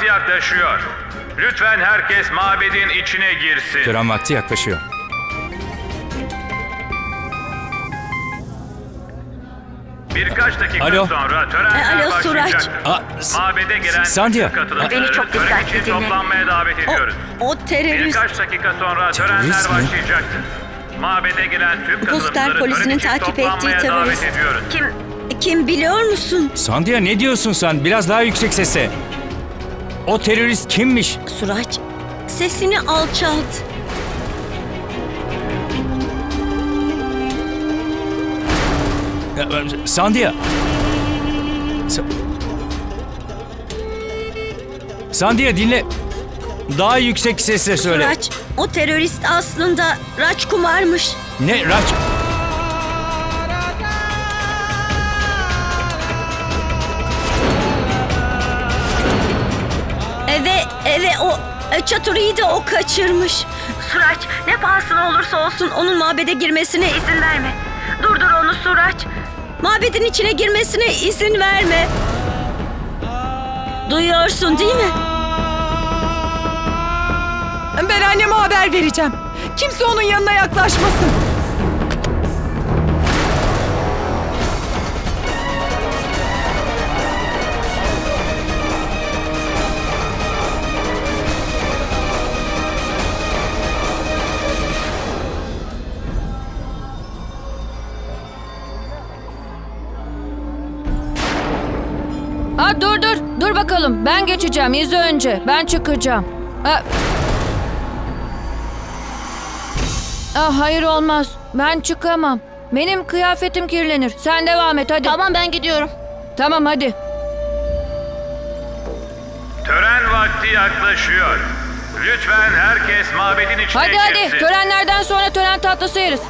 vakti yaklaşıyor. Lütfen herkes mabedin içine girsin. Tören vakti yaklaşıyor. Birkaç dakika Alo. sonra törenler E, alo, Suraç. başlayacak. Aa, S- Mabede gelen S- Sandia. tüm katılımcıları Beni çok tören dikkatli için dinle. toplanmaya davet ediyoruz. O, o terörist Birkaç dakika sonra törenler Terörist mi? başlayacaktır. Mabede gelen tüm katılımcıları polisinin tören için takip ettiği toplanmaya terörist. davet ediyoruz. kim kim biliyor musun? Sandia ne diyorsun sen? Biraz daha yüksek sesle. O terörist kimmiş? Suraç sesini alçalt. Ya, e, Sandia. Sa- Sandia dinle. Daha yüksek sesle söyle. Suraç o terörist aslında Raç Kumar'mış. Ne Raç? Eve eve o e, Çaturi'yi de o kaçırmış. Suraç ne pahasına olursa olsun onun mabede girmesine izin verme. Durdur onu Suraç. Mabedin içine girmesine izin verme. Duyuyorsun değil mi? Ben anneme haber vereceğim. Kimse onun yanına yaklaşmasın. Ha dur dur. Dur bakalım. Ben geçeceğim. İzle önce. Ben çıkacağım. Ha. Ah hayır olmaz. Ben çıkamam. Benim kıyafetim kirlenir. Sen devam et hadi. Tamam ben gidiyorum. Tamam hadi. Tören vakti yaklaşıyor. Lütfen herkes mabedin içine Hadi hadi. girsin. Törenlerden sonra tören tatlısı yeriz.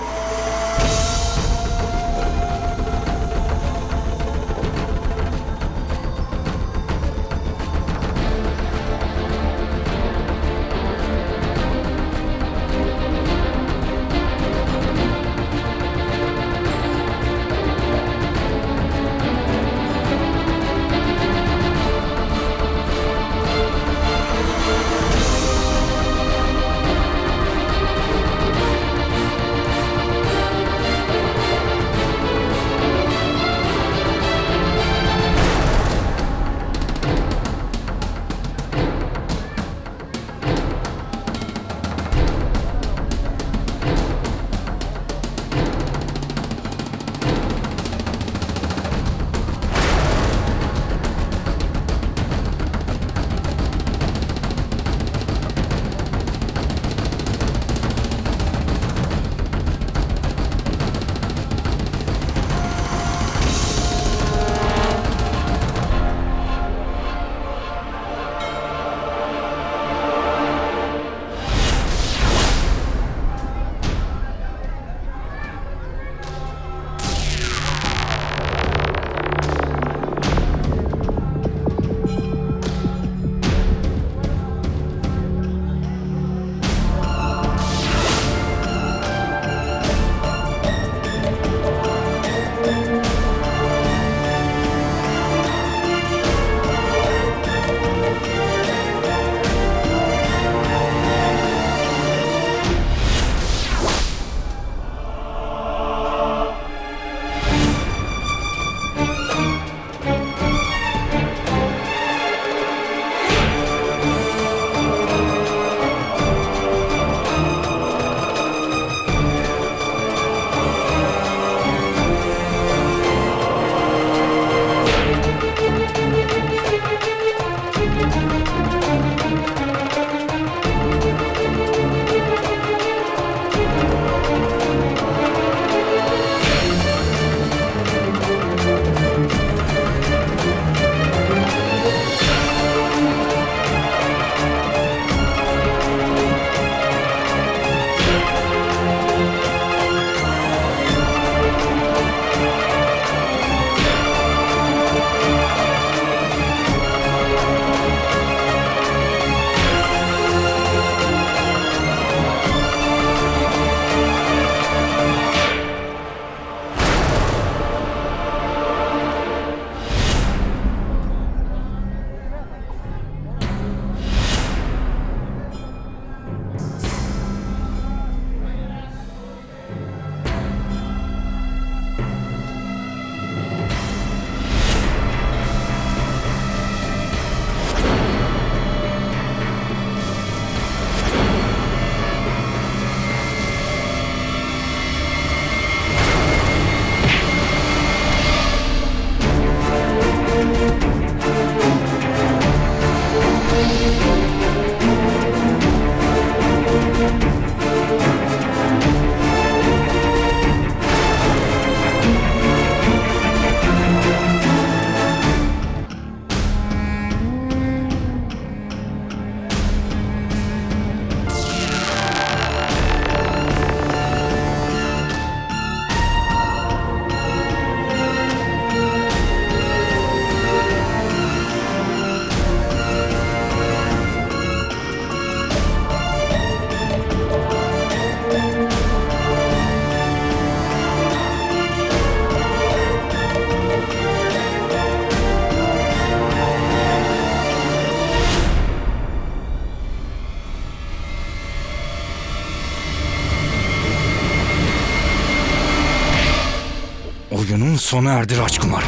Sona erdi Raçkumar.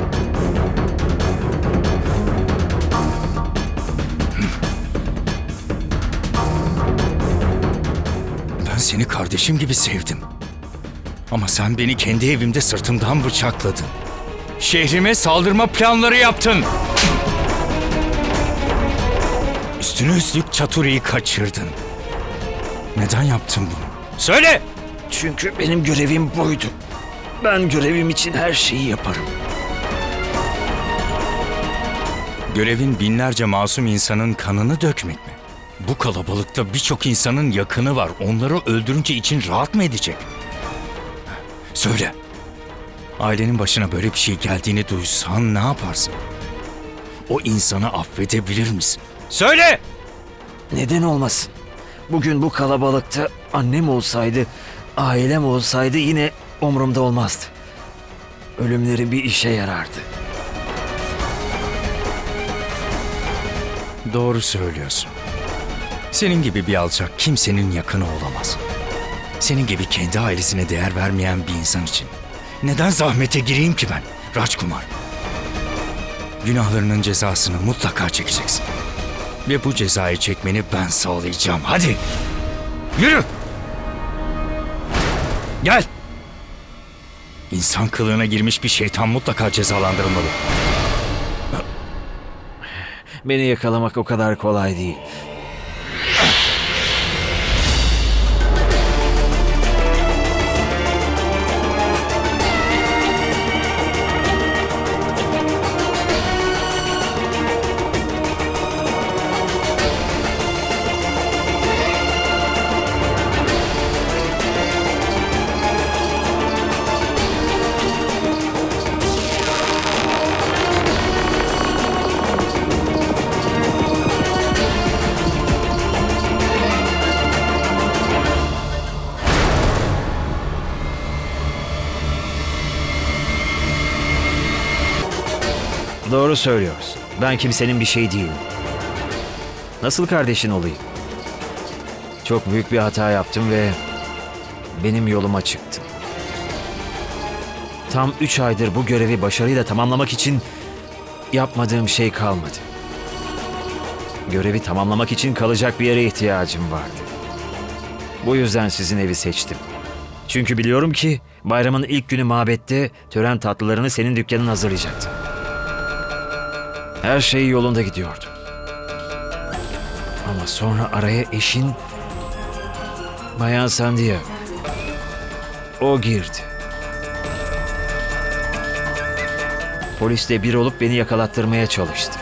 Ben seni kardeşim gibi sevdim. Ama sen beni kendi evimde sırtımdan bıçakladın. Şehrime saldırma planları yaptın. Üstüne üstlük Çaturi'yi kaçırdın. Neden yaptın bunu? Söyle! Çünkü benim görevim buydu. Ben görevim için her şeyi yaparım. Görevin binlerce masum insanın kanını dökmek mi? Bu kalabalıkta birçok insanın yakını var. Onları öldürünce için rahat mı edecek? Söyle. Ailenin başına böyle bir şey geldiğini duysan ne yaparsın? O insanı affedebilir misin? Söyle! Neden olmasın? Bugün bu kalabalıkta annem olsaydı, ailem olsaydı yine umurumda olmazdı. Ölümleri bir işe yarardı. Doğru söylüyorsun. Senin gibi bir alçak kimsenin yakını olamaz. Senin gibi kendi ailesine değer vermeyen bir insan için. Neden zahmete gireyim ki ben? Raçkumar. Günahlarının cezasını mutlaka çekeceksin. Ve bu cezayı çekmeni ben sağlayacağım. Hadi. Yürü. Gel. İnsan kılığına girmiş bir şeytan mutlaka cezalandırılmalı. Beni yakalamak o kadar kolay değil. Doğru söylüyorsun. Ben kimsenin bir şey değilim. Nasıl kardeşin olayım? Çok büyük bir hata yaptım ve benim yoluma çıktım. Tam üç aydır bu görevi başarıyla tamamlamak için yapmadığım şey kalmadı. Görevi tamamlamak için kalacak bir yere ihtiyacım vardı. Bu yüzden sizin evi seçtim. Çünkü biliyorum ki bayramın ilk günü mabette tören tatlılarını senin dükkanın hazırlayacaktı. Her şey yolunda gidiyordu. Ama sonra araya eşin Bayan Sandia o girdi. Polisle bir olup beni yakalattırmaya çalıştı.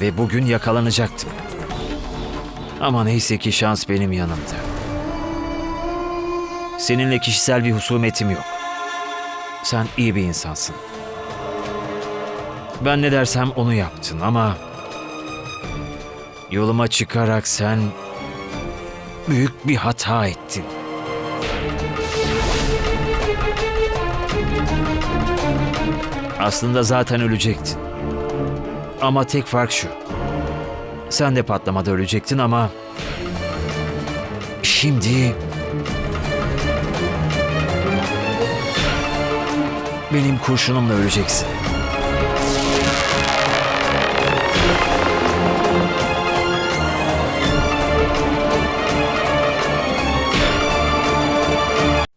Ve bugün yakalanacaktım. Ama neyse ki şans benim yanımda. Seninle kişisel bir husumetim yok. Sen iyi bir insansın. Ben ne dersem onu yaptın ama yoluma çıkarak sen büyük bir hata ettin. Aslında zaten ölecektin. Ama tek fark şu. Sen de patlamada ölecektin ama şimdi benim kurşunumla öleceksin.